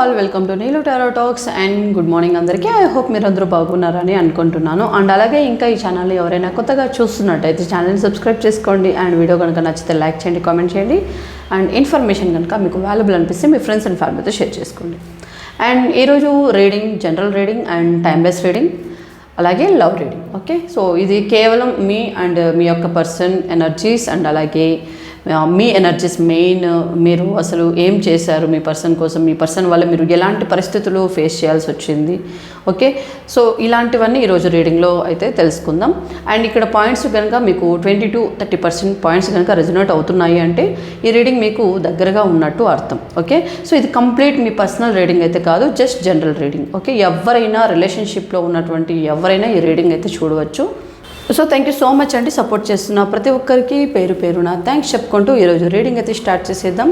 All welcome to Neelu tarot talks and good morning అందరికీ. I hope మీరు అందరూ బాగున్నారని అనుకుంటున్నాను. అండ్ అలాగే ఇంకా ఈ ఛానల్ని ఎవరైనా కొత్తగా చూస్తున్నట్టయితే ఛానల్ని సబ్స్క్రైబ్ చేసుకోండి అండ్ వీడియో కనుక నచ్చితే లైక్ చేయండి కామెంట్ చేయండి. అండ్ ఇన్ఫర్మేషన్ కనుక మీకు వాల్యుబుల్ అనిపిస్తే మీ ఫ్రెండ్స్ అండ్ ఫ్యామిలీతో షేర్ చేసుకోండి. అండ్ ఈరోజు reading general reading and timeless reading అలాగే లవ్ రీడింగ్ ఓకే సో ఇది కేవలం మీ అండ్ మీ యొక్క పర్సన్ ఎనర్జీస్ అండ్ అలాగే మీ ఎనర్జీస్ మెయిన్ మీరు అసలు ఏం చేశారు మీ పర్సన్ కోసం? మీ పర్సన్ వల్ల మీరు ఎలాంటి పరిస్థితులు ఫేస్ చేయాల్సి వచ్చింది? ఓకే సో ఇలాంటివన్నీ ఈరోజు రీడింగ్లో అయితే తెలుసుకుందాం. అండ్ ఇక్కడ పాయింట్స్ కనుక మీకు twenty two thirty percent points కనుక రెజనేట్ అవుతున్నాయి అంటే ఈ రీడింగ్ మీకు దగ్గరగా ఉన్నట్టు అర్థం. ఓకే సో ఇది కంప్లీట్ మీ పర్సనల్ రీడింగ్ అయితే కాదు జస్ట్ జనరల్ రీడింగ్ ఓకే ఎవరైనా రిలేషన్షిప్లో ఉన్నటువంటి ఎవరైనా ఈ రీడింగ్ అయితే చూడవచ్చు. So thank you so much అండి సపోర్ట్ చేస్తున్న ప్రతి ఒక్కరికి పేరు పేరున. థ్యాంక్స్ చెప్పుకుంటూ ఈరోజు రీడింగ్ అయితే స్టార్ట్ చేసేద్దాం.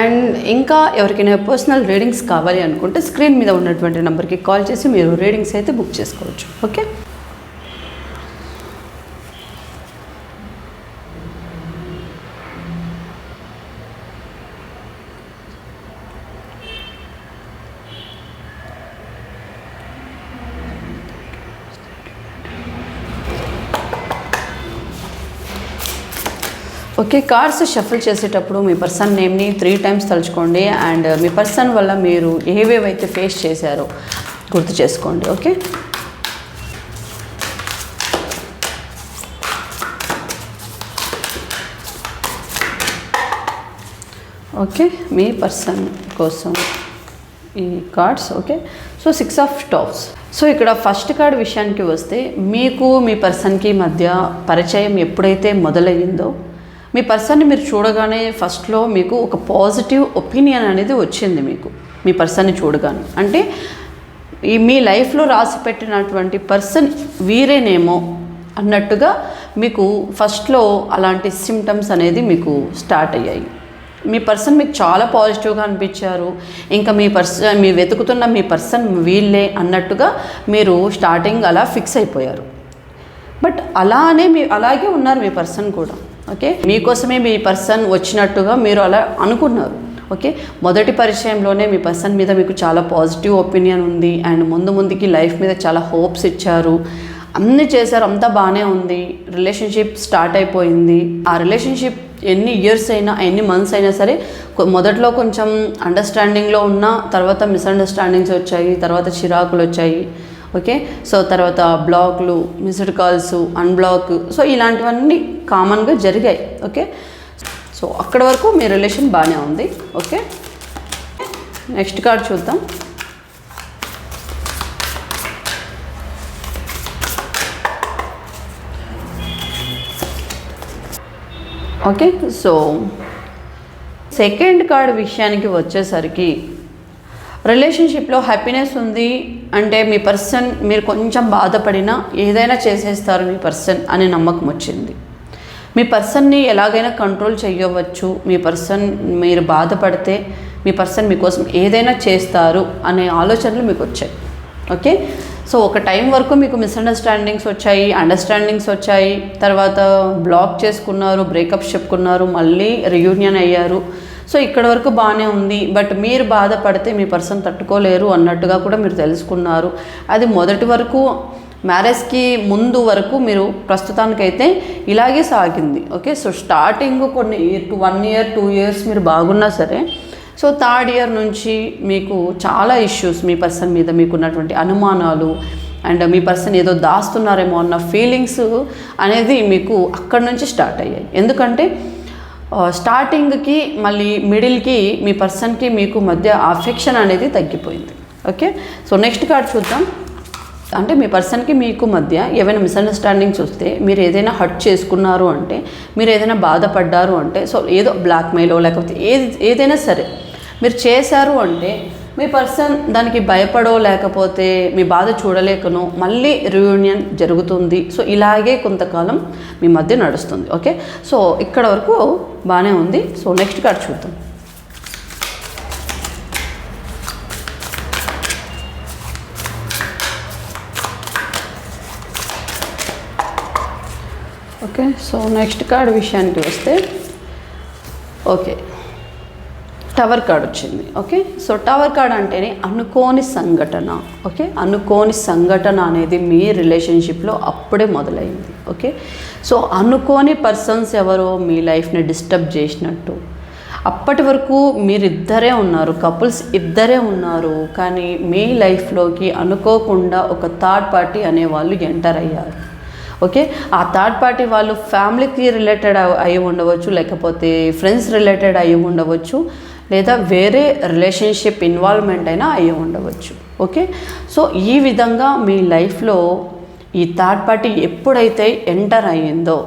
అండ్ ఇంకా ఎవరికైనా పర్సనల్ రీడింగ్స్ కావాలి అనుకుంటే స్క్రీన్ మీద ఉన్నటువంటి నెంబర్కి కాల్ చేసి మీరు రీడింగ్స్ అయితే బుక్ చేసుకోవచ్చు. ఓకే ఓకే కార్డ్స్ షఫల్ చేసేటప్పుడు మీ పర్సన్ నేమ్ని త్రీ టైమ్స్ తలుచుకోండి అండ్ uh, మీ పర్సన్ వల్ల మీరు ఏవేవైతే ఫేస్ చేశారో గుర్తు చేసుకోండి ఓకే ఓకే మీ పర్సన్ కోసం ఈ cards okay so six of tops so ఇక్కడ ఫస్ట్ కార్డ్ విషయానికి వస్తే మీకు మీ పర్సన్కి మధ్య పరిచయం ఎప్పుడైతే మొదలయ్యిందో మీ పర్సన్ని మీరు చూడగానే ఫస్ట్లో మీకు ఒక పాజిటివ్ ఒపీనియన్ అనేది వచ్చింది మీకు మీ పర్సన్ని చూడగానే. అంటే ఈ మీ లైఫ్లో రాసి పెట్టినటువంటి పర్సన్ వీరేనేమో అన్నట్టుగా మీకు ఫస్ట్లో అలాంటి సిమ్టమ్స్ అనేది మీకు స్టార్ట్ అయ్యాయి. మీ పర్సన్ మీకు చాలా పాజిటివ్గా అనిపించారు ఇంకా మీ పర్సన్ మీ వెతుకుతున్న మీ పర్సన్ వీళ్ళే అన్నట్టుగా మీరు స్టార్టింగ్ అలా ఫిక్స్ అయిపోయారు. బట్ అలానే మీ అలాగే ఉన్నారు మీ పర్సన్ కూడా. ఓకే? మీకోసమే మీ పర్సన్ వచ్చినట్టుగా మీరు అలా అనుకున్నారు ఓకే? మొదటి పరిచయంలోనే మీ పర్సన్ మీద మీకు చాలా పాజిటివ్ ఒపీనియన్ ఉంది. అండ్ ముందు ముందుకి లైఫ్ మీద చాలా హోప్స్ ఇచ్చారు. అన్నీ చేశారు. అంతా బాగానే ఉంది. రిలేషన్షిప్ స్టార్ట్ అయిపోయింది. ఆ రిలేషన్షిప్ ఎన్ని ఇయర్స్ అయినా ఎన్ని మంత్స్ అయినా సరే మొదట్లో కొంచెం అండర్స్టాండింగ్లో ఉన్న తర్వాత మిస్అండర్స్టాండింగ్స్ వచ్చాయి తర్వాత చిరాకులు వచ్చాయి. ఓకే? సో తర్వాత బ్లాక్లు మిస్డ్ కాల్స్ అన్బ్లాక్ సో ఇలాంటివన్నీ కామన్గా జరిగాయి ఓకే? సో అక్కడ వరకు మీ రిలేషన్ బాగానే ఉంది ఓకే? నెక్స్ట్ కార్డ్ చూద్దాం. ఓకే? సో సెకండ్ కార్డ్ విషయానికి వచ్చేసరికి రిలేషన్షిప్లో హ్యాపీనెస్ ఉంది అంటే మీ పర్సన్ మీరు కొంచెం బాధపడినా ఏదైనా చేసేస్తారు మీ పర్సన్ అనే నమ్మకం వచ్చింది. మీ పర్సన్ని ఎలాగైనా కంట్రోల్ చేయవచ్చు మీ పర్సన్ మీరు బాధపడితే మీ పర్సన్ మీకోసం ఏదైనా చేస్తారు అనే ఆలోచనలు మీకు వచ్చాయి. ఓకే? సో ఒక టైం వరకు మీకు మిస్అండర్స్టాండింగ్స్ వచ్చాయి అండర్స్టాండింగ్స్ వచ్చాయి. తర్వాత బ్లాక్ చేసుకున్నారు బ్రేకప్ చెప్పుకున్నారు మళ్ళీ రియూనియన్ అయ్యారు. సో ఇక్కడ వరకు బాగానే ఉంది. బట్ మీరు బాధపడితే మీ పర్సన్ తట్టుకోలేరు అన్నట్టుగా కూడా మీరు తెలుసుకున్నారు. అది మొదటి వరకు మ్యారేజ్కి ముందు వరకు మీరు ప్రస్తుతానికైతే ఇలాగే సాగింది. ఓకే? సో స్టార్టింగ్ కొన్ని వన్ ఇయర్ టూ ఇయర్స్ మీరు బాగున్నా సరే సో థర్డ్ ఇయర్ నుంచి మీకు చాలా ఇష్యూస్ మీ పర్సన్ మీద మీకున్నటువంటి అనుమానాలు అండ్ మీ పర్సన్ ఏదో దాస్తున్నారేమో అన్న ఫీలింగ్స్ అనేది మీకు అక్కడి నుంచి స్టార్ట్ అయ్యాయి. ఎందుకంటే స్టార్టింగ్కి మళ్ళీ మిడిల్కి మీ పర్సన్కి మీకు మధ్య అఫెక్షన్ అనేది తగ్గిపోయింది. ఓకే సో నెక్స్ట్ కార్డ్ చూద్దాం. అంటే మీ పర్సన్కి మీకు మధ్య ఏవైనా మిస్అండర్స్టాండింగ్స్ వస్తే మీరు ఏదైనా హర్ట్ చేసుకున్నారు అంటే మీరు ఏదైనా బాధపడ్డారు అంటే సో ఏదో బ్లాక్మెయిల్ లేకపోతే ఏది ఏదైనా సరే మీరు చేశారు అంటే మీ పర్సన్ దానికి భయపడో లేకపోతే మీ బాధ చూడలేకనో మళ్ళీ రియూనియన్ జరుగుతుంది. సో ఇలాగే కొంతకాలం మీ మధ్య నడుస్తుంది. ఓకే? సో ఇక్కడ వరకు బాగానే ఉంది. సో నెక్స్ట్ కార్డ్ చూద్దాం. ఓకే? సో నెక్స్ట్ కార్డ్ విషయానికి వస్తే ఓకే. టవర్ కార్డ్ వచ్చింది ఓకే? సో టవర్ కార్డ్ అంటేనే అనుకోని సంఘటన ఓకే? అనుకోని సంఘటన అనేది మీ రిలేషన్షిప్లో అప్పుడే మొదలైంది ఓకే? సో అనుకోని పర్సన్స్ ఎవరో మీ లైఫ్ని డిస్టర్బ్ చేసినట్టు. అప్పటి వరకు మీరిద్దరే ఉన్నారు కపుల్స్ ఇద్దరే ఉన్నారు కానీ మీ లైఫ్లోకి అనుకోకుండా ఒక థర్డ్ పార్టీ అనే వాళ్ళు ఎంటర్ అయ్యారు ఓకే? ఆ థర్డ్ పార్టీ వాళ్ళు ఫ్యామిలీకి రిలేటెడ్ అయి ఉండవచ్చు లేకపోతే ఫ్రెండ్స్ రిలేటెడ్ అయి ఉండవచ్చు లేదా వేరే రిలేషన్షిప్ ఇన్వాల్వ్మెంట్ అయినా అయి ఉండవచ్చు. ఓకే సో ఈ విధంగా మీ లైఫ్లో ఈ థర్డ్ పార్టీ ఎప్పుడైతే ఎంటర్ అయ్యిందో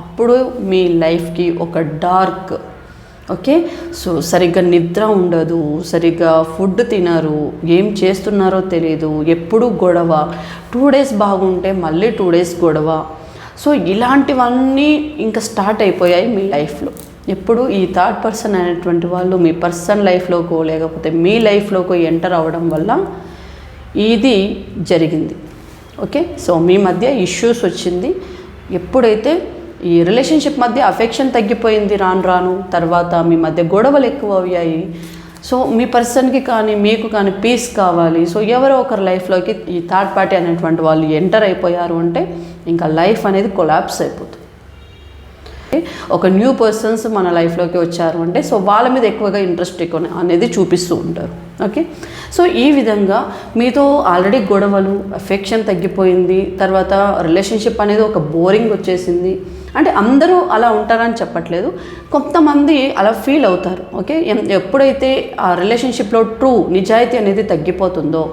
అప్పుడు మీ లైఫ్కి ఒక డార్క్ ఓకే సో సరిగ్గా నిద్ర ఉండదు సరిగ్గా ఫుడ్ తినరు ఏం చేస్తున్నారో తెలియదు ఎప్పుడు గొడవ టూ డేస్ బాగుంటే మళ్ళీ టూ డేస్ గొడవ. సో ఇలాంటివన్నీ ఇంకా స్టార్ట్ అయిపోయాయి మీ లైఫ్లో. ఎప్పుడు ఈ థర్డ్ పర్సన్ అనేటువంటి వాళ్ళు మీ పర్సన్ లైఫ్లోకో లేకపోతే మీ లైఫ్లోకో ఎంటర్ అవ్వడం వల్ల ఇది జరిగింది. ఓకే సో మీ మధ్య ఇష్యూస్ వచ్చింది. ఎప్పుడైతే ఈ రిలేషన్షిప్ మధ్య అఫెక్షన్ తగ్గిపోయింది రాను రాను తర్వాత మీ మధ్య గొడవలు ఎక్కువ అయ్యాయి. సో మీ పర్సన్కి కానీ మీకు కానీ పీస్ కావాలి. సో ఎవరో ఒకరి లైఫ్లోకి ఈ థర్డ్ పార్టీ అనేటువంటి వాళ్ళు ఎంటర్ అయిపోయారు అంటే ఇంకా లైఫ్ అనేది కొలాప్స్ అయిపోతుంది. ఒక న్యూ పర్సన్స్ మన లైఫ్లోకి వచ్చారు అంటే సో వాళ్ళ మీద ఎక్కువగా ఇంట్రెస్ట్ ఎక్కువ అనేది చూపిస్తూ ఉంటారు. ఓకే సో ఈ విధంగా మీతో ఆల్రెడీ గొడవలు అఫెక్షన్ తగ్గిపోయింది తర్వాత రిలేషన్షిప్ అనేది ఒక బోరింగ్ వచ్చేసింది. అంటే అందరూ అలా ఉంటారని చెప్పట్లేదు. కొంతమంది అలా ఫీల్ అవుతారు. ఓకే ఎప్పుడైతే ఆ రిలేషన్షిప్లో ట్రూ నిజాయితీ అనేది తగ్గిపోతుందో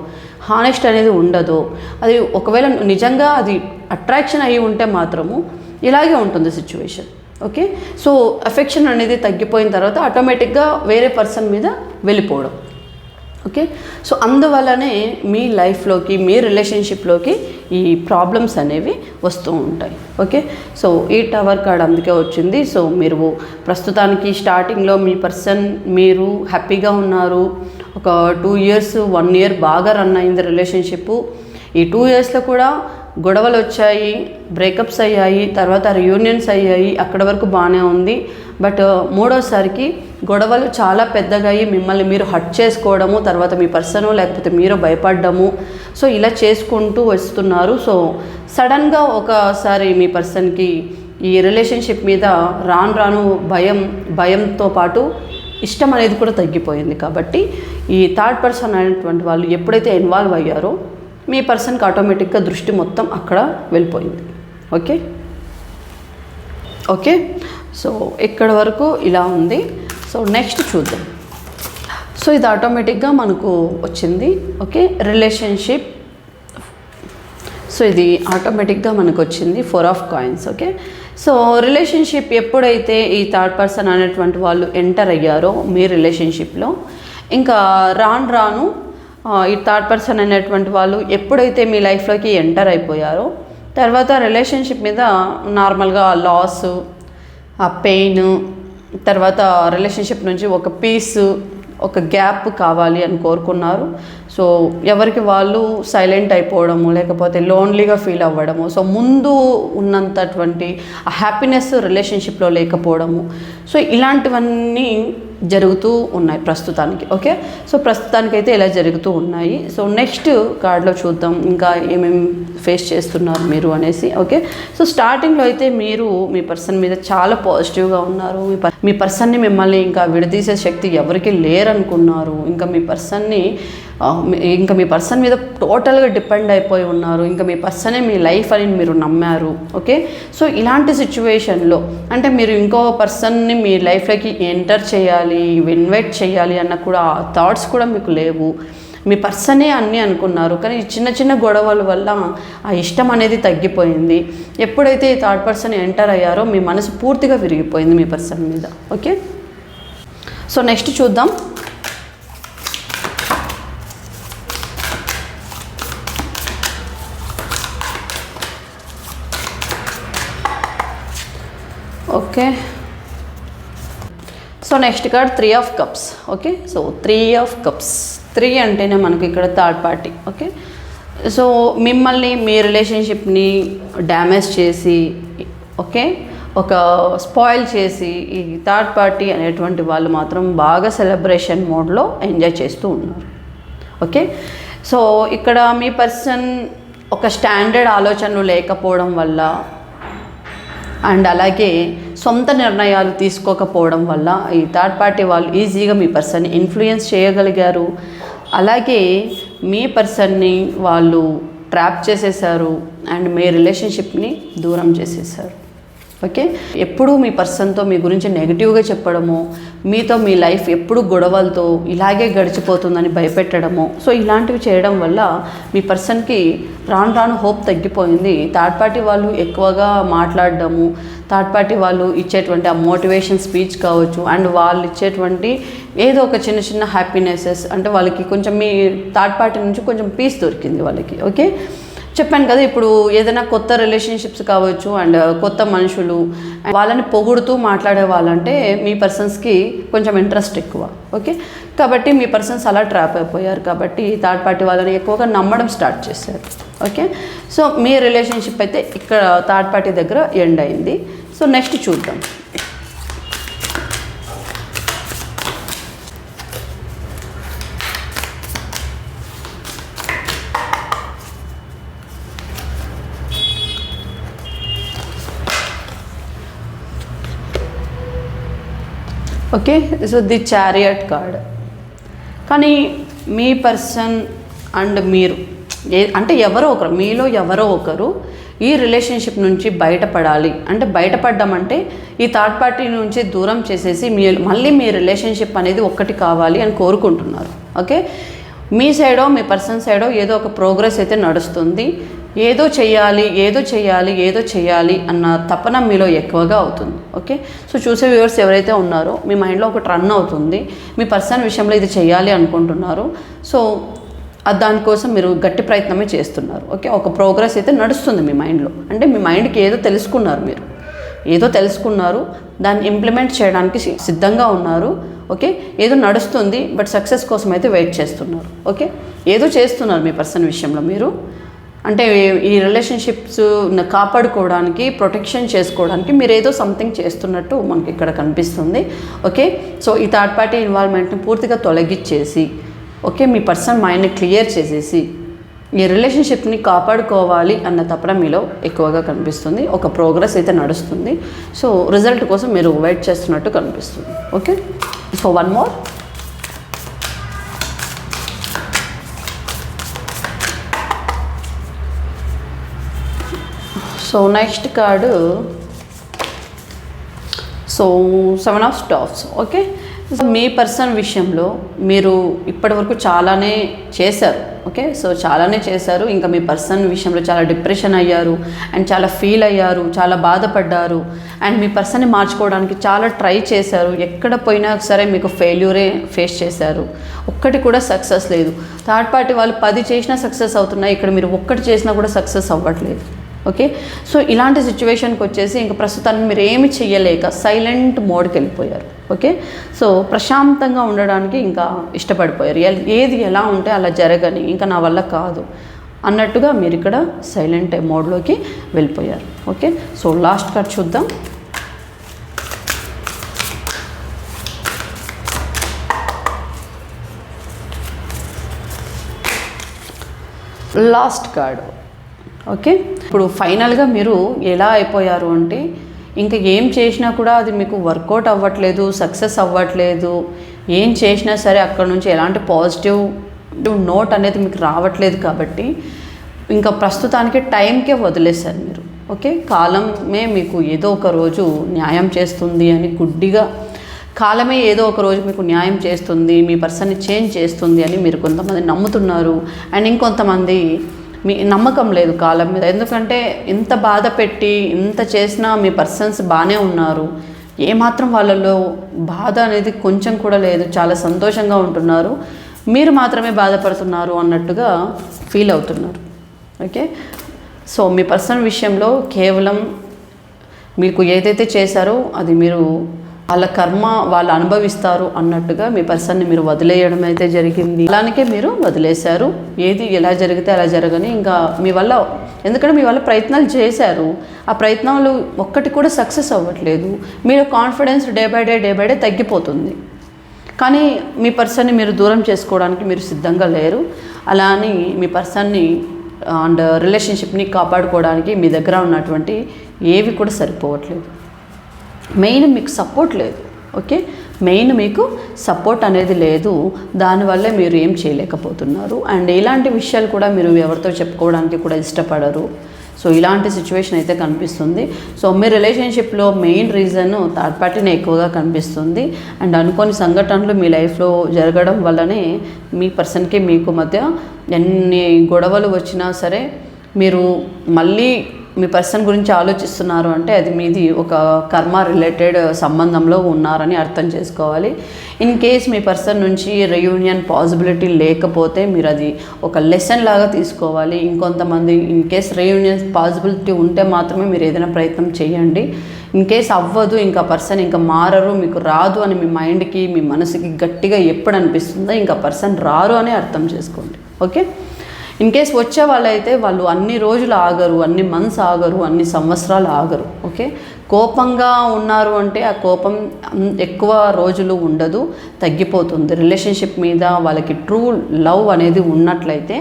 హానెస్ట్ అనేది ఉండదో అది ఒకవేళ నిజంగా అది అట్రాక్షన్ అయ్యి ఉంటే మాత్రము ఇలాగే ఉంటుంది సిచ్యువేషన్ ఓకే? సో అఫెక్షన్ అనేది తగ్గిపోయిన తర్వాత ఆటోమేటిక్గా వేరే పర్సన్ మీద వెళ్ళిపోవడం. ఓకే? సో అందువల్లనే మీ లైఫ్లోకి మీ రిలేషన్షిప్లోకి ఈ ప్రాబ్లమ్స్ అనేవి వస్తూ ఉంటాయి. ఓకే? సో ఈ టవర్ కార్డ్ అందుకే వచ్చింది. సో మీరు ప్రస్తుతానికి స్టార్టింగ్లో మీ పర్సన్ మీరు హ్యాపీగా ఉన్నారు. ఒక టూ ఇయర్స్ వన్ ఇయర్ బాగా రన్ అయింది రిలేషన్షిప్ ఈ టూ ఇయర్స్లో కూడా గొడవలు వచ్చాయి బ్రేకప్స్ అయ్యాయి తర్వాత రియూనియన్స్ అయ్యాయి అక్కడ వరకు బాగానే ఉంది. బట్ uh, మూడోసారికి గొడవలు చాలా పెద్దగా అయ్యి మిమ్మల్ని మీరు హట్ చేసుకోవడము తర్వాత మీ పర్సను లేకపోతే మీరు భయపడ్డము. సో ఇలా చేసుకుంటూ వస్తున్నారు. సో సడన్గా ఒకసారి మీ పర్సన్కి ఈ రిలేషన్షిప్ మీద రాను రాను భయం భయంతో పాటు ఇష్టం అనేది కూడా తగ్గిపోయింది. కాబట్టి ఈ థర్డ్ పర్సన్ అనేటువంటి వాళ్ళు ఎప్పుడైతే ఇన్వాల్వ్ అయ్యారో మీ పర్సన్కి ఆటోమేటిక్గా దృష్టి మొత్తం అక్కడ వెళ్ళిపోయింది. ఓకే? ఓకే? సో ఇక్కడ వరకు ఇలా ఉంది. సో నెక్స్ట్ చూద్దాం. సో ఇది ఆటోమేటిక్గా మనకు వచ్చింది. ఓకే? రిలేషన్షిప్. సో ఇది ఆటోమేటిక్గా మనకు వచ్చింది. Four of coins. Okay? So relationship ఎప్పుడైతే ఈ థర్డ్ పర్సన్ అనేటువంటి వాళ్ళు ఎంటర్ అయ్యారో మీ రిలేషన్షిప్లో ఇంకా రాను రాను ఈ థర్డ్ పర్సన్ అనేటువంటి వాళ్ళు ఎప్పుడైతే మీ లైఫ్లోకి ఎంటర్ అయిపోయారో తర్వాత రిలేషన్షిప్ మీద నార్మల్గా లాస్ ఆ పెయిన్ తర్వాత రిలేషన్షిప్ నుంచి ఒక పీస్ ఒక గ్యాప్ కావాలి అని కోరుకున్నారు. సో ఎవరికి వాళ్ళు సైలెంట్ అయిపోవడము లేకపోతే లోన్లీగా ఫీల్ అవ్వడము సో ముందు ఉన్నంతటువంటి ఆ హ్యాపీనెస్ రిలేషన్షిప్లో లేకపోవడము. సో ఇలాంటివన్నీ జరుగుతూ ఉన్నాయి ప్రస్తుతానికి ఓకే? సో ప్రస్తుతానికి అయితే ఇలా జరుగుతూ ఉన్నాయి. సో నెక్స్ట్ కార్డ్లో చూద్దాం ఇంకా ఏమేమి ఫేస్ చేస్తున్నారు మీరు అనేసి ఓకే? సో స్టార్టింగ్లో అయితే మీరు మీ పర్సన్ మీద చాలా పాజిటివ్గా ఉన్నారు. మీ పర్ మీ పర్సన్ని మిమ్మల్ని ఇంకా విడదీసే శక్తి ఎవరికి లేరనుకున్నారు. ఇంకా మీ పర్సన్ని ఇంకా మీ పర్సన్ మీద టోటల్గా డిపెండ్ అయిపోయి ఉన్నారు. ఇంకా మీ పర్సనే మీ లైఫ్ అని మీరు నమ్మారు. ఓకే? సో ఇలాంటి సిచ్యువేషన్లో అంటే మీరు ఇంకో పర్సన్ని మీ లైఫ్లోకి ఎంటర్ చేయాలి ఇన్వైట్ చేయాలి అన్న కూడా థాట్స్ కూడా మీకు లేవు. మీ పర్సనే అన్ని అనుకున్నారు. కానీ చిన్న చిన్న గొడవల వల్ల ఆ ఇష్టం అనేది తగ్గిపోయింది. ఎప్పుడైతే ఈ థర్డ్ పర్సన్ ఎంటర్ అయ్యారో మీ మనసు పూర్తిగా విరిగిపోయింది మీ పర్సన్ మీద. ఓకే? సో నెక్స్ట్ చూద్దాం. Okay so next card three of cups okay so three of cups three అంటేనే మనకి ఇక్కడ థర్డ్ పార్టీ ఓకే సో మిమ్మల్ని మీ రిలేషన్షిప్ని డ్యామేజ్ చేసి ఓకే ఒక స్పాయిల్ చేసి ఈ థర్డ్ పార్టీ అనేటువంటి వాళ్ళు మాత్రం బాగా సెలబ్రేషన్ మోడ్లో ఎంజాయ్ చేస్తూ ఉన్నారు. ఓకే సో ఇక్కడ మీ పర్సన్ ఒక స్టాండర్డ్ ఆలోచనలు లేకపోవడం వల్ల అండ్ అలాగే సొంత నిర్ణయాలు తీసుకోకపోవడం వల్ల ఈ థర్డ్ పార్టీ వాళ్ళు ఈజీగా మీ పర్సన్ని ఇన్ఫ్లుయెన్స్ చేయగలిగారు. అలాగే మీ పర్సన్ని వాళ్ళు ట్రాప్ చేసేసారు అండ్ మీ రిలేషన్షిప్ని దూరం చేసేసారు. ఓకే? ఎప్పుడూ మీ పర్సన్తో మీ గురించి నెగిటివ్గా చెప్పడము మీతో మీ లైఫ్ ఎప్పుడు గొడవలతో ఇలాగే గడిచిపోతుందని భయపెట్టడము. సో ఇలాంటివి చేయడం వల్ల మీ పర్సన్కి రాను రాను హోప్ తగ్గిపోయింది. థర్డ్ పార్టీ వాళ్ళు ఎక్కువగా మాట్లాడడము థర్డ్ పార్టీ వాళ్ళు ఇచ్చేటువంటి ఆ మోటివేషన్ స్పీచ్ కావచ్చు అండ్ వాళ్ళు ఇచ్చేటువంటి ఏదో ఒక చిన్న చిన్న హ్యాపీనెసెస్ అంటే వాళ్ళకి కొంచెం మీ థర్డ్ పార్టీ నుంచి కొంచెం పీస్ దొరికింది వాళ్ళకి. ఓకే? చెప్పాను కదా ఇప్పుడు ఏదైనా కొత్త రిలేషన్షిప్స్ కావచ్చు అండ్ uh, కొత్త మనుషులు వాళ్ళని పొగుడుతూ మాట్లాడే వాళ్ళంటే మీ పర్సన్స్కి కొంచెం ఇంట్రెస్ట్ ఎక్కువ ఓకే కాబట్టి మీ పర్సన్స్ అలా ట్రాప్ అయిపోయారు కాబట్టి థర్డ్ పార్టీ వాళ్ళని ఎక్కువగా నమ్మడం స్టార్ట్ చేశారు ఓకే సో మీ రిలేషన్షిప్ అయితే ఇక్కడ థర్డ్ పార్టీ దగ్గర ఎండ్ అయింది. సో నెక్స్ట్ చూద్దాం. Okay so the chariot card కానీ మీ పర్సన్ అండ్ మీరు ఏ అంటే ఎవరో ఒకరు మీలో ఎవరో ఒకరు ఈ రిలేషన్షిప్ నుంచి బయటపడాలి. అంటే బయటపడ్డం అంటే ఈ థర్డ్ పార్టీ నుంచి దూరం చేసేసి మీ మళ్ళీ మీ రిలేషన్షిప్ అనేది ఒక్కటి కావాలి అని కోరుకుంటున్నారు. ఓకే మీ సైడో మీ పర్సన్ సైడో ఏదో ఒక ప్రోగ్రెస్ అయితే నడుస్తుంది. ఏదో చేయాలి ఏదో చేయాలి ఏదో చేయాలి అన్న తపన మీలో ఎక్కువగా అవుతుంది ఓకే? సో చూసే వ్యూవర్స్ ఎవరైతే ఉన్నారో మీ మైండ్లో ఒకటి రన్ అవుతుంది మీ పర్సన్ విషయంలో ఇది చేయాలి అనుకుంటున్నారు సో దానికోసం మీరు గట్టి ప్రయత్నమే చేస్తున్నారు ఓకే? ఒక ప్రోగ్రెస్ అయితే నడుస్తుంది మీ మైండ్లో అంటే మీ మైండ్కి ఏదో తెలుసుకున్నారు మీరు ఏదో తెలుసుకున్నారు దాన్ని ఇంప్లిమెంట్ చేయడానికి సి- సిద్ధంగా ఉన్నారు ఓకే? ఏదో నడుస్తుంది బట్ సక్సెస్ కోసం అయితే వెయిట్ చేస్తున్నారు ఓకే? ఏదో చేస్తున్నారు మీ పర్సన్ విషయంలో మీరు అంటే ఈ రిలేషన్షిప్స్ కాపాడుకోవడానికి ప్రొటెక్షన్ చేసుకోవడానికి మీరు ఏదో సంథింగ్ చేస్తున్నట్టు మనకి ఇక్కడ కనిపిస్తుంది. ఓకే సో ఈ థర్డ్ పార్టీ ఇన్వాల్వ్మెంట్ని పూర్తిగా తొలగించేసి ఓకే మీ పర్సన్ మైండ్ని క్లియర్ చేసేసి ఈ రిలేషన్షిప్ని కాపాడుకోవాలి అన్న తపన మీలో ఎక్కువగా కనిపిస్తుంది. ఒక ప్రోగ్రెస్ అయితే నడుస్తుంది. సో రిజల్ట్ కోసం మీరు వెయిట్ చేస్తున్నట్టు కనిపిస్తుంది. Okay so one more so next card so seven of staffs okay so me person విషయంలో మీరు ఇప్పటివరకు చాలానే చేశారు ఓకే సో చాలానే చేశారు. ఇంకా మీ పర్సన్ విషయంలో చాలా డిప్రెషన్ అయ్యారు అండ్ చాలా ఫీల్ అయ్యారు చాలా బాధపడ్డారు. అండ్ మీ పర్సన్ని మార్చుకోవడానికి చాలా ట్రై చేశారు. ఎక్కడ పోయినా సరే మీకు ఫెయిల్యూరే ఫేస్ చేశారు. ఒక్కటి కూడా సక్సెస్ లేదు. థర్డ్ పార్టీ వాళ్ళు పది చేసినా సక్సెస్ అవుతున్నాయి. ఇక్కడ మీరు ఒక్కటి చేసినా కూడా సక్సెస్ అవ్వట్లేదు. ఓకే? సో ఇలాంటి సిచ్యువేషన్కి వచ్చేసి ఇంకా ప్రస్తుతానికి మీరు ఏమి చెయ్యలేక సైలెంట్ మోడ్కి వెళ్ళిపోయారు. ఓకే? సో ప్రశాంతంగా ఉండడానికి ఇంకా ఇష్టపడిపోయారు. ఏది ఎలా ఉంటే అలా జరగని ఇంకా నా వల్ల కాదు అన్నట్టుగా మీరు ఇక్కడ సైలెంట్ మోడ్లోకి వెళ్ళిపోయారు. ఓకే? సో లాస్ట్ కార్డ్ చూద్దాం. Last card. ఓకే? ఇప్పుడు ఫైనల్గా మీరు ఎలా అయిపోయారు అంటే ఇంకా ఏం చేసినా కూడా అది మీకు వర్కౌట్ అవ్వట్లేదు సక్సెస్ అవ్వట్లేదు. ఏం చేసినా సరే అక్కడ నుంచి ఎలాంటి పాజిటివ్ నోట్ అనేది మీకు రావట్లేదు కాబట్టి ఇంకా ప్రస్తుతానికి టైంకే వదిలేశారు మీరు. ఓకే? కాలమే మీకు ఏదో ఒక రోజు న్యాయం చేస్తుంది అని గుడ్డిగా కాలమే ఏదో ఒక రోజు మీకు న్యాయం చేస్తుంది మీ పర్సన్ని చేంజ్ చేస్తుంది అని మీరు కొంతమంది నమ్ముతున్నారు. అండ్ ఇంకొంతమంది మీ నమ్మకం లేదు కాలం మీద. ఎందుకంటే ఇంత బాధ పెట్టి ఇంత చేసినా మీ పర్సన్స్ బాగానే ఉన్నారు. ఏమాత్రం వాళ్ళలో బాధ అనేది కొంచెం కూడా లేదు. చాలా సంతోషంగా ఉంటున్నారు. మీరు మాత్రమే బాధపడుతున్నారు అన్నట్టుగా ఫీల్ అవుతున్నారు. ఓకే సో మీ పర్సన్ విషయంలో కేవలం మీకు ఏదైతే చేశారో అది మీరు వాళ్ళ కర్మ వాళ్ళు అనుభవిస్తారు అన్నట్టుగా మీ పర్సన్ని మీరు వదిలేయడం అయితే జరిగింది. అలానికే మీరు వదిలేశారు. ఏది ఎలా జరిగితే అలా జరగని ఇంకా మీ వల్ల ఎందుకంటే మీ వల్ల ప్రయత్నాలు చేశారు. ఆ ప్రయత్నాలు ఒక్కటి కూడా సక్సెస్ అవ్వట్లేదు. మీరు confidence day by day day by day తగ్గిపోతుంది. కానీ మీ పర్సన్ని మీరు దూరం చేసుకోవడానికి మీరు సిద్ధంగా లేరు. అలా అని మీ పర్సన్ని అండ్ రిలేషన్షిప్ని కాపాడుకోవడానికి మీ దగ్గర ఉన్నటువంటి ఏవి కూడా సరిపోవట్లేదు. మెయిన్ మీకు సపోర్ట్ లేదు ఓకే? మెయిన్ మీకు సపోర్ట్ అనేది లేదు. దానివల్లే మీరు ఏం చేయలేకపోతున్నారు. అండ్ ఇలాంటి విషయాలు కూడా మీరు ఎవరితో చెప్పుకోవడానికి కూడా ఇష్టపడరు. సో ఇలాంటి సిచ్యువేషన్ అయితే కనిపిస్తుంది. సో మీ రిలేషన్షిప్లో మెయిన్ రీజన్ థర్డ్ పార్టీనే ఎక్కువగా కనిపిస్తుంది. అండ్ అనుకోని సంఘటనలు మీ లైఫ్లో జరగడం వల్లనే మీ పర్సన్కి మీకు మధ్య ఎన్ని గొడవలు వచ్చినా సరే మీరు మళ్ళీ మీ పర్సన్ గురించి ఆలోచిస్తున్నారు అంటే అది మీది ఒక కర్మ రిలేటెడ్ సంబంధంలో ఉన్నారని అర్థం చేసుకోవాలి. ఇన్ కేస్ మీ పర్సన్ నుంచి రియూనియన్ పాసిబిలిటీ లేకపోతే మీరు అది ఒక లెసన్ లాగా తీసుకోవాలి. ఇంకొంతమంది ఇన్ కేస్ రియూనియన్ పాసిబిలిటీ ఉంటే మాత్రమే మీరు ఏదైనా ప్రయత్నం చేయండి. ఇన్ కేస్ అవ్వదు ఇంకా పర్సన్ ఇంకా మారరు మీకు రాదు అని మీ మైండ్కి మీ మనసుకి గట్టిగా ఎప్పుడు అనిపిస్తుందో ఇంకా పర్సన్ రారు అని అర్థం చేసుకోండి. ఓకే? ఇన్ కేస్ వచ్చే వాళ్ళైతే వాళ్ళు అన్ని రోజులు ఆగరు అన్ని మంత్స్ ఆగరు అన్ని సంవత్సరాలు ఆగరు ఓకే కోపంగా ఉన్నారు అంటే ఆ కోపం ఎక్కువ రోజులు ఉండదు తగ్గిపోతుంది. రిలేషన్షిప్ మీద వాళ్ళకి ట్రూ లవ్ అనేది ఉన్నట్లయితే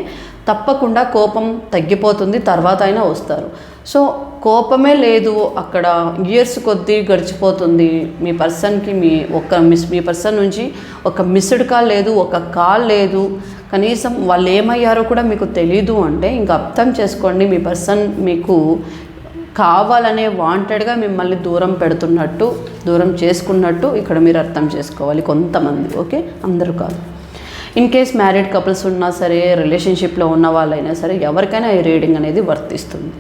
తప్పకుండా కోపం తగ్గిపోతుంది తర్వాత అయినా వస్తారు. సో కోపమే లేదు అక్కడ ఇయర్స్ కొద్దీ గడిచిపోతుంది. మీ పర్సన్కి మీ ఒక మిస్ మీ పర్సన్ నుంచి ఒక మిస్డ్ కాల్ లేదు ఒక కాల్ లేదు. కనీసం వాళ్ళు ఏమయ్యారో కూడా మీకు తెలీదు అంటే ఇంకా అర్థం చేసుకోండి మీ పర్సన్ మీకు కావాలనే వాంటెడ్గా మిమ్మల్ని దూరం పెడుతున్నట్టు దూరం చేసుకున్నట్టు ఇక్కడ మీరు అర్థం చేసుకోవాలి కొంతమంది ఓకే? అందరూ కాదు. ఇన్ కేస్ మ్యారీడ్ కపుల్స్ ఉన్నా సరే రిలేషన్షిప్లో ఉన్న వాళ్ళైనా సరే ఎవరికైనా ఈ రీడింగ్ అనేది వర్తిస్తుంది.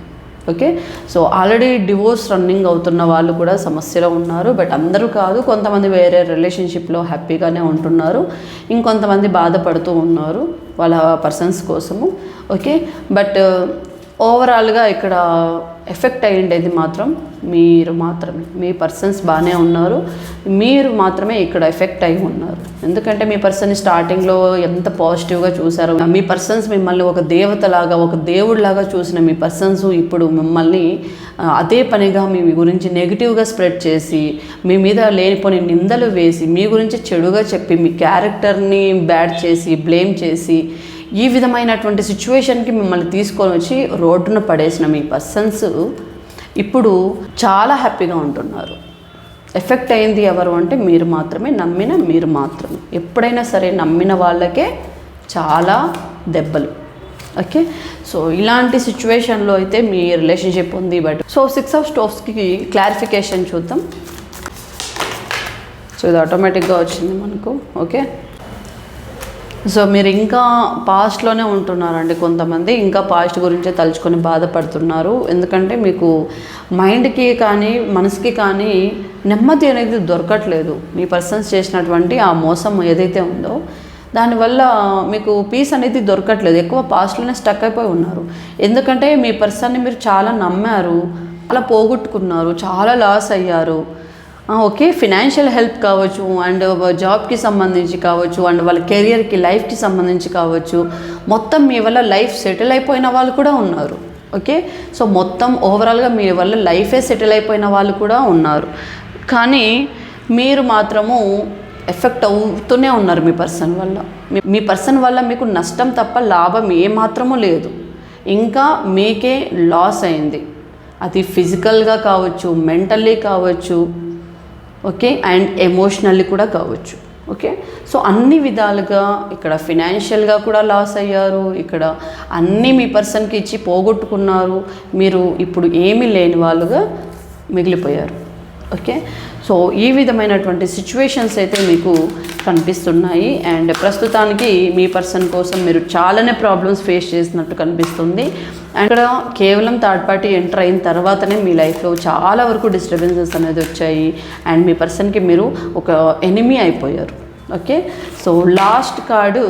Okay? So already divorce running అవుతున్న వాళ్ళు కూడా సమస్యలో ఉన్నారు. బట్ అందరూ కాదు కొంతమంది వేరే రిలేషన్షిప్లో హ్యాపీగానే ఉంటున్నారు. ఇంకొంతమంది బాధపడుతూ ఉన్నారు వాళ్ళ పర్సన్స్ కోసము. ఓకే? బట్ ఓవరాల్గా uh, ఇక్కడ ఎఫెక్ట్ అయ్యిండేది మాత్రం మీరు మాత్రమే. మీ పర్సన్స్ బాగానే ఉన్నారు. మీరు మాత్రమే ఇక్కడ ఎఫెక్ట్ అయి ఉన్నారు. ఎందుకంటే మీ పర్సన్ స్టార్టింగ్లో ఎంత పాజిటివ్గా చూసారో మీ పర్సన్స్ మిమ్మల్ని ఒక దేవతలాగా ఒక దేవుడిలాగా చూసిన మీ పర్సన్స్ ఇప్పుడు మిమ్మల్ని అదే పనిగా మీ గురించి నెగిటివ్గా స్ప్రెడ్ చేసి మీ మీద లేనిపోని నిందలు వేసి మీ గురించి చెడుగా చెప్పి మీ క్యారెక్టర్ని బ్యాడ్ చేసి బ్లేమ్ చేసి ఈ విధమైనటువంటి సిచ్యువేషన్కి మిమ్మల్ని తీసుకొని వచ్చి రోడ్డున పడేసిన మీ పర్సన్స్ ఇప్పుడు చాలా హ్యాపీగా ఉంటున్నారు. ఎఫెక్ట్ అయింది ఎవరు అంటే మీరు మాత్రమే నమ్మిన మీరు మాత్రమే. ఎప్పుడైనా సరే నమ్మిన వాళ్ళకే చాలా దెబ్బలు. ఓకే? సో ఇలాంటి సిచ్యువేషన్లో అయితే మీ రిలేషన్షిప్ ఉంది బట్ సో సిక్స్ ఆఫ్ స్టోవ్స్కి క్లారిఫికేషన్ చూద్దాం. సో ఇది ఆటోమేటిక్గా వచ్చింది మనకు. ఓకే? సో మీరు ఇంకా పాస్ట్లోనే ఉంటున్నారండి కొంతమంది. ఇంకా పాస్ట్ గురించే తలుచుకొని బాధపడుతున్నారు. ఎందుకంటే మీకు మైండ్కి కానీ మనసుకి కానీ నెమ్మది అనేది దొరకట్లేదు. మీ పర్సన్స్ చేసినటువంటి ఆ మోసం ఏదైతే ఉందో దానివల్ల మీకు పీస్ అనేది దొరకట్లేదు. ఎక్కువ పాస్ట్లోనే స్టక్ అయిపోయి ఉన్నారు. ఎందుకంటే మీ పర్సన్ని మీరు చాలా నమ్మారు చాలా పోగొట్టుకున్నారు చాలా లాస్ అయ్యారు. ఓకే ఫినాన్షియల్ హెల్ప్ కావచ్చు అండ్ జాబ్కి uh, సంబంధించి కావచ్చు అండ్ వాళ్ళ కెరియర్కి లైఫ్కి సంబంధించి కావచ్చు మొత్తం మీ వల్ల లైఫ్ సెటిల్ అయిపోయిన వాళ్ళు కూడా ఉన్నారు. ఓకే? సో మొత్తం ఓవరాల్గా మీ వల్ల లైఫే సెటిల్ అయిపోయిన వాళ్ళు కూడా ఉన్నారు. కానీ మీరు మాత్రము ఎఫెక్ట్ అవుతూనే ఉన్నారు మీ పర్సన్ వల్ల. మీ- మీ పర్సన్ వల్ల మీకు నష్టం తప్ప లాభం ఏమాత్రము లేదు. ఇంకా మీకే లాస్ అయింది. అది ఫిజికల్గా కావచ్చు మెంటల్లీ కావచ్చు ఓకే? అండ్ ఎమోషనల్లీ కూడా కావచ్చు. ఓకే? సో అన్ని విధాలుగా ఇక్కడ ఫినాన్షియల్గా కూడా లాస్ అయ్యారు. ఇక్కడ అన్నీ మీ పర్సన్కి ఇచ్చి పోగొట్టుకున్నారు. మీరు ఇప్పుడు ఏమీ లేని వాళ్ళుగా మిగిలిపోయారు. ఓకే? సో ఈ విధమైనటువంటి సిచ్యువేషన్స్ అయితే మీకు కనిపిస్తున్నాయి. అండ్ ప్రస్తుతానికి మీ పర్సన్ కోసం మీరు చాలానే ప్రాబ్లమ్స్ ఫేస్ చేసినట్టు కనిపిస్తుంది. అండ్ ఇక్కడ కేవలం థర్డ్ పార్టీ ఎంటర్ అయిన తర్వాతనే మీ లైఫ్లో చాలా వరకు డిస్టర్బెన్సెస్ అనేది వచ్చాయి. అండ్ మీ పర్సన్కి మీరు ఒక ఎనిమీ అయిపోయారు. Okay so last card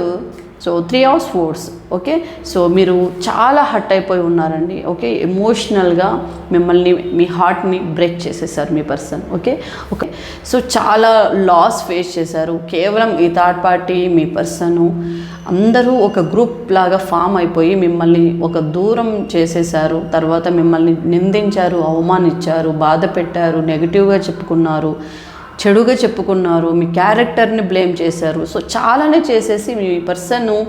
so three hours force okay so మీరు చాలా హట్ అయిపోయి ఉన్నారండి ఓకే ఎమోషనల్గా మిమ్మల్ని మీ హార్ట్ని బ్రేక్ చేసేసారు మీ పర్సన్ ఓకే ఓకే సో చాలా లాస్ ఫేస్ చేశారు. కేవలం ఈ థర్డ్ పార్టీ మీ పర్సను అందరూ ఒక గ్రూప్ లాగా ఫామ్ అయిపోయి మిమ్మల్ని ఒక దూరం చేసేసారు. తర్వాత మిమ్మల్ని నిందించారు అవమానించారు బాధ పెట్టారు నెగిటివ్గా చెప్పుకున్నారు. చెడుగా చెప్పుకున్నారు మీ క్యారెక్టర్ని బ్లేమ్ చేశారు. సో చాలానే చేసేసి మీ పర్సన్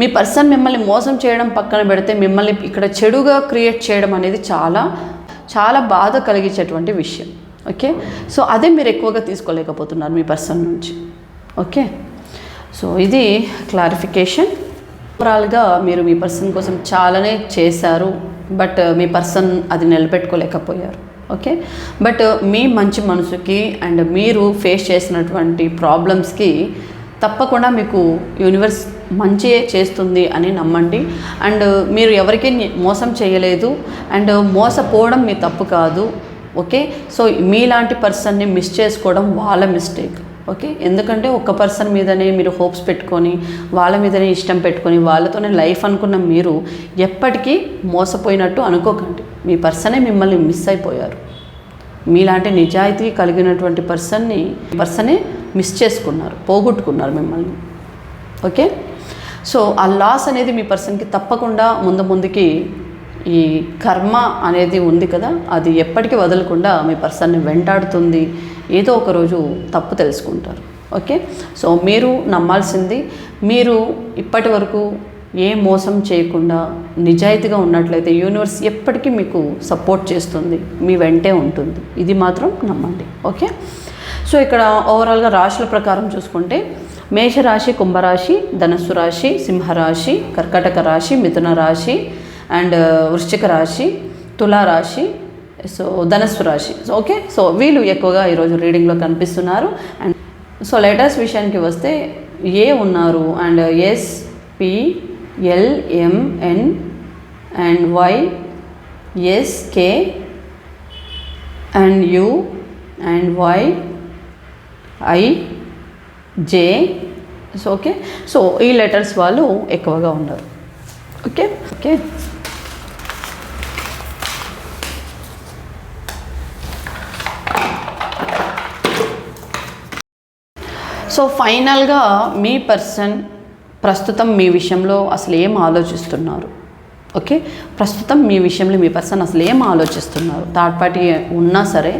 మీ పర్సన్ మిమ్మల్ని మోసం చేయడం పక్కన పెడితే మిమ్మల్ని ఇక్కడ చెడుగా క్రియేట్ చేయడం అనేది చాలా చాలా బాధ కలిగించేటువంటి విషయం. ఓకే? సో అదే మీరు ఎక్కువగా తీసుకోలేకపోతున్నారు మీ పర్సన్ నుంచి. ఓకే? సో ఇది క్లారిఫికేషన్. ఓవరాల్గా మీరు మీ పర్సన్ కోసం చాలానే చేశారు బట్ మీ పర్సన్ అది నిలబెట్టుకోలేకపోయారు. ఓకే? బట్ uh, మీ మంచి మనసుకి అండ్ మీరు ఫేస్ చేసినటువంటి ప్రాబ్లమ్స్కి తప్పకుండా మీకు యూనివర్స్ మంచియే చేస్తుంది అని నమ్మండి. అండ్ uh, మీరు ఎవరికి మోసం చేయలేదు. అండ్ uh, మోసపోవడం మీ తప్పు కాదు. ఓకే? సో మీలాంటి పర్సన్ని మిస్ చేసుకోవడం వాళ్ళ మిస్టేక్. ఓకే? ఎందుకంటే ఒక్క పర్సన్ మీదనే మీరు హోప్స్ పెట్టుకొని వాళ్ళ మీదనే ఇష్టం పెట్టుకొని వాళ్ళతోనే లైఫ్ అనుకున్న మీరు ఎప్పటికీ మోసపోయినట్టు అనుకోకండి. మీ పర్సనే మిమ్మల్ని మిస్ అయిపోయారు. మీలాంటి నిజాయితీ కలిగినటువంటి పర్సన్ని పర్సనే మిస్ చేసుకున్నారు పోగొట్టుకున్నారు మిమ్మల్ని. ఓకే? సో ఆ లాస్ అనేది మీ పర్సన్కి తప్పకుండా ముందు ముందుకి ఈ కర్మ అనేది ఉంది కదా అది ఎప్పటికీ వదలకుండా మీ పర్సన్ని వెంటాడుతుంది. ఏదో ఒక రోజు తప్పు తెలుసుకుంటారు. ఓకే? సో మీరు నమ్మాల్సింది మీరు ఇప్పటి వరకు ఏ మోసం చేయకుండా నిజాయితీగా ఉన్నట్లయితే యూనివర్స్ ఎప్పటికీ మీకు సపోర్ట్ చేస్తుంది మీ వెంటే ఉంటుంది. ఇది మాత్రం నమ్మండి. ఓకే? సో ఇక్కడ ఓవరాల్గా రాశుల ప్రకారం చూసుకుంటే మేషరాశి కుంభరాశి ధనస్సు రాశి సింహరాశి కర్కటక రాశి మిథున రాశి అండ్ వృశ్చిక రాశి తులారాశి సో ధనస్సు రాశి సో ఓకే సో వీళ్ళు ఎక్కువగా ఈరోజు రీడింగ్లో కనిపిస్తున్నారు. అండ్ సో లెటర్స్ విషయానికి వస్తే ఏ ఉన్నారు? And S P LMN and Y S K and U and Y I J so okay so ఈ లెటర్స్ వాళ్ళు ఎక్కువగా ఉన్నారు. ఓకే ఓకే సో ఫైనల్గా మీ పర్సన్ ప్రస్తుతం మీ విషయంలో అసలు ఏం ఆలోచిస్తున్నారు? ఓకే ప్రస్తుతం మీ విషయంలో మీ పర్సన్ అసలు ఏం ఆలోచిస్తున్నారు? థర్డ్ పార్టీ ఉన్నా సరే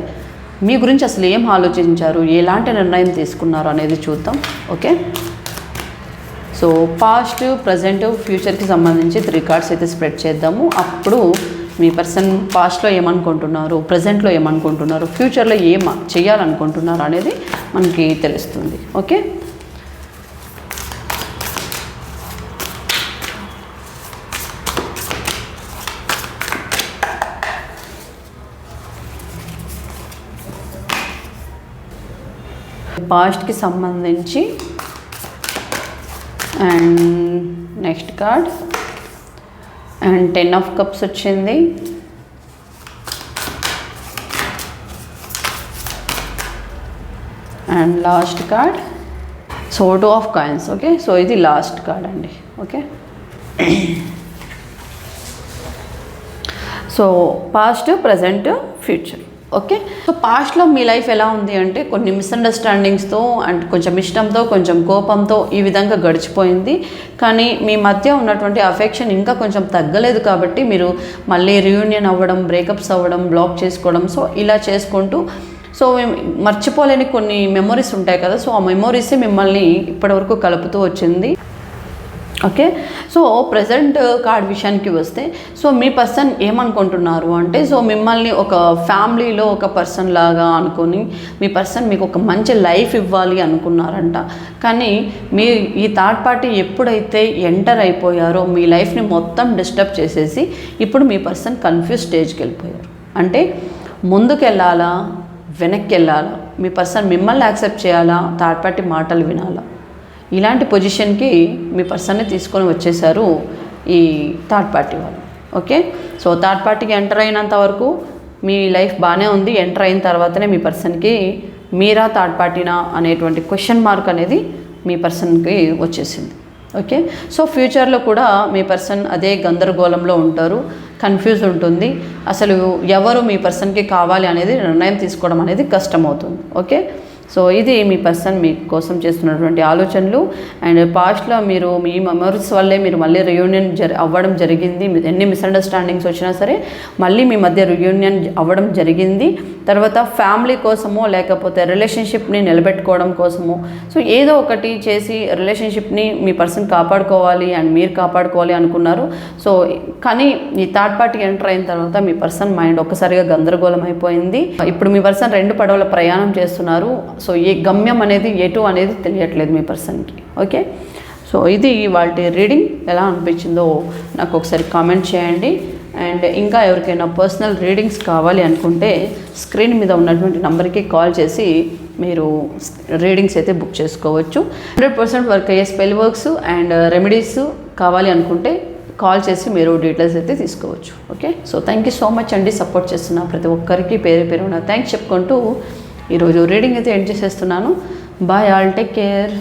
మీ గురించి అసలు ఏం ఆలోచించారు? ఎలాంటి నిర్ణయం తీసుకున్నారు అనేది చూద్దాం. ఓకే సో పాస్ట్ ప్రజెంట్ ఫ్యూచర్కి సంబంధించి త్రీ కార్డ్స్ అయితే స్ప్రెడ్ చేద్దాము. అప్పుడు మీ పర్సన్ పాస్ట్లో ఏమనుకుంటున్నారు? ప్రజెంట్లో ఏమనుకుంటున్నారు? ఫ్యూచర్లో ఏం చేయాలనుకుంటున్నారు అనేది మనకి తెలుస్తుంది. ఓకే? పాస్ట్కి సంబంధించి and next card and ten of cups వచ్చింది. And last card. So two of coins okay so ఇది లాస్ట్ కార్డ్ అండి okay so past present future okay so పాస్ట్లో మీ లైఫ్ ఎలా ఉంది అంటే కొన్ని మిస్అండర్స్టాండింగ్స్తో అండ్ కొంచెం ఇష్టంతో కొంచెం కోపంతో ఈ విధంగా గడిచిపోయింది. కానీ మీ మధ్య ఉన్నటువంటి అఫెక్షన్ ఇంకా కొంచెం తగ్గలేదు కాబట్టి మీరు మళ్ళీ రియూనియన్ అవ్వడం బ్రేకప్స్ అవ్వడం బ్లాక్ చేసుకోవడం సో ఇలా చేసుకుంటూ సో మేము మర్చిపోలేని కొన్ని మెమొరీస్ ఉంటాయి కదా సో ఆ మెమొరీసే మిమ్మల్ని ఇప్పటివరకు కలుపుతూ వచ్చింది. ఓకే? సో ప్రజెంట్ కార్డ్ విషయానికి వస్తే సో మీ పర్సన్ ఏమనుకుంటున్నారు అంటే సో మిమ్మల్ని ఒక ఫ్యామిలీలో ఒక పర్సన్ లాగా అనుకొని మీ పర్సన్ మీకు ఒక మంచి లైఫ్ ఇవ్వాలి అనుకున్నారంట. కానీ మీ ఈ థర్డ్ పార్టీ ఎప్పుడైతే ఎంటర్ అయిపోయారో మీ లైఫ్ని మొత్తం డిస్టర్బ్ చేసేసి ఇప్పుడు మీ పర్సన్ కన్ఫ్యూజ్ స్టేజ్కి వెళ్ళిపోయారు. అంటే ముందుకు వెళ్ళాలా వెనక్కి వెళ్ళాలా మీ పర్సన్ మిమ్మల్ని యాక్సెప్ట్ చేయాలా? థర్డ్ పార్టీ మాటలు వినాలా? ఇలాంటి పొజిషన్కి మీ పర్సన్ని తీసుకొని వచ్చేసారు ఈ థర్డ్ పార్టీ వాళ్ళు. ఓకే? సో థర్డ్ పార్టీకి ఎంటర్ అయినంత వరకు మీ లైఫ్ బాగానే ఉంది. ఎంటర్ అయిన తర్వాతనే మీ పర్సన్కి మీరా థర్డ్ పార్టీనా అనేటువంటి క్వశ్చన్ మార్క్ అనేది మీ పర్సన్కి వచ్చేసింది. ఓకే? సో ఫ్యూచర్లో కూడా మీ పర్సన్ అదే గందరగోళంలో ఉంటారు. కన్ఫ్యూజ్ ఉంటుంది. అసలు ఎవరు మీ పర్సన్కి కావాలి అనేది నిర్ణయం తీసుకోవడం అనేది కష్టమవుతుంది. ఓకే? సో ఇది మీ పర్సన్ మీ కోసం చేస్తున్నటువంటి ఆలోచనలు. అండ్ పాస్ట్లో మీరు మీ మెమరీస్ వల్లే మీరు మళ్ళీ రియూనియన్ జరి అవ్వడం జరిగింది. ఎన్ని మిస్అండర్స్టాండింగ్స్ వచ్చినా సరే మళ్ళీ మీ మధ్య రియూనియన్ అవ్వడం జరిగింది. తర్వాత ఫ్యామిలీ కోసమో లేకపోతే రిలేషన్షిప్ని నిలబెట్టుకోవడం కోసమో. సో ఏదో ఒకటి చేసి రిలేషన్షిప్ని మీ పర్సన్ కాపాడుకోవాలి అండ్ మీరు కాపాడుకోవాలి అనుకున్నారు. సో కానీ ఈ థర్డ్ పార్టీ ఎంటర్ అయిన తర్వాత మీ పర్సన్ మైండ్ ఒక్కసారిగా గందరగోళం అయిపోయింది. ఇప్పుడు మీ పర్సన్ రెండు పడవల ప్రయాణం చేస్తున్నారు. సో ఏ గమ్యం అనేది ఎటు అనేది తెలియట్లేదు మీ పర్సన్కి. ఓకే? సో ఇది వాళ్ళ రీడింగ్. ఎలా అనిపించిందో నాకు ఒకసారి కామెంట్ చేయండి. అండ్ ఇంకా ఎవరికైనా పర్సనల్ రీడింగ్స్ కావాలి అనుకుంటే స్క్రీన్ మీద ఉన్నటువంటి నెంబర్కి కాల్ చేసి మీరు రీడింగ్స్ అయితే బుక్ చేసుకోవచ్చు. హండ్రెడ్ పర్సెంట్ వర్క్ అయ్యే స్పెల్ వర్క్స్ అండ్ రెమెడీస్ కావాలి అనుకుంటే కాల్ చేసి మీరు డీటెయిల్స్ అయితే తీసుకోవచ్చు. Okay? So thank you so much అండి. సపోర్ట్ చేస్తున్న ప్రతి ఒక్కరికి పేరు పేరు థ్యాంక్స్ చెప్పుకుంటూ ఈరోజు రీడింగ్ అయితే ఎండ్ చేసేస్తున్నాను. Bye all take care